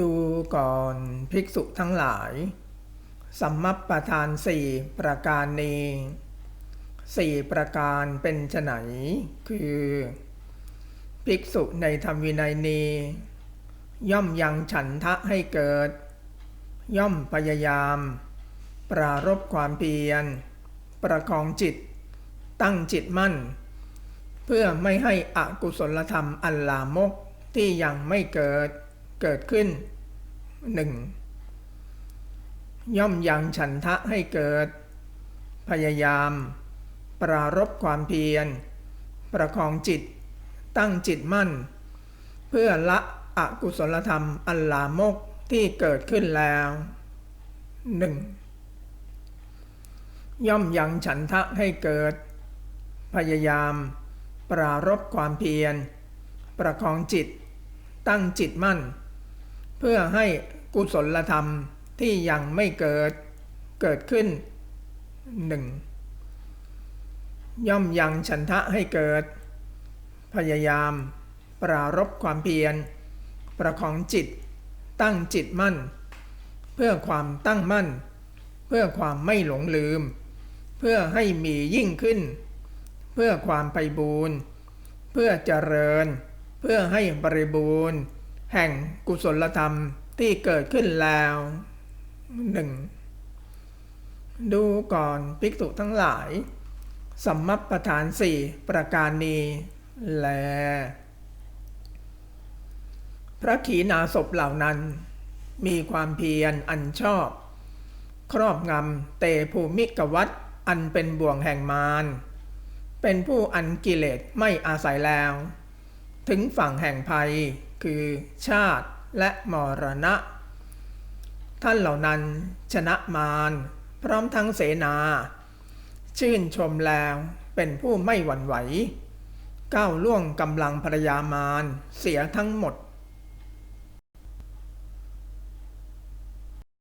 ดูก่อนภิกษุทั้งหลาย สัมมัปประธานสี่ประการนี้สี่ประการเป็นไฉนคือ ภิกษุในธรรมวินัยนี้ ย่อมยังฉันทะให้เกิด ย่อมพยายาม ปรารบความเพียร ประคองจิต ตั้งจิตมั่น เพื่อไม่ให้อกุศลธรรมอันลามกที่ยังไม่เกิด เกิดขึ้นหนึ่งย่อมยังฉันทะให้เกิด พยายาม ปรารบความเพียร ประคองจิต ตั้งจิตมั่น เพื่อละอกุศลธรรมอันลามกที่เกิดขึ้นแล้วหนึ่งย่อมยังฉันทะให้เกิด พยายาม ปรารบความเพียร ประคองจิต ตั้งจิตมั่น เพื่อให้กุศลธรรมที่ยังไม่เกิดเกิดขึ้นหนึ่งย่อมยังฉันทะให้เกิด พยายาม ปรารบความเพียร ประคองจิต ตั้งจิตมั่น เพื่อความตั้งมั่น เพื่อความไม่หลงลืม เพื่อให้มียิ่งขึ้น เพื่อความไปบูรณ์เพื่อเจริญ เพื่อให้บริบูรณ์ แห่งกุศลธรรมที่เกิดขึ้นแล้วหนึ่งดูก่อนภิกษุทั้งหลาย สัมมัปประธานสี่ประการนี้แล พระขีณาสพเหล่านั้น มีความเพียรอันชอบ ครอบงำเตภูมิกวัตอันเป็นบ่วงแห่งมารเป็นผู้อันกิเลสไม่อาศัยแล้ว ถึงฝั่งแห่งภัย คือชาติและมรณะ ท่านเหล่านั้นชนะมารพร้อมทั้งเสนา ชื่นชมแล้วเป็นผู้ไม่หวั่นไหวก้าวล่วงกำลังภรยามารเสียทั้งหมด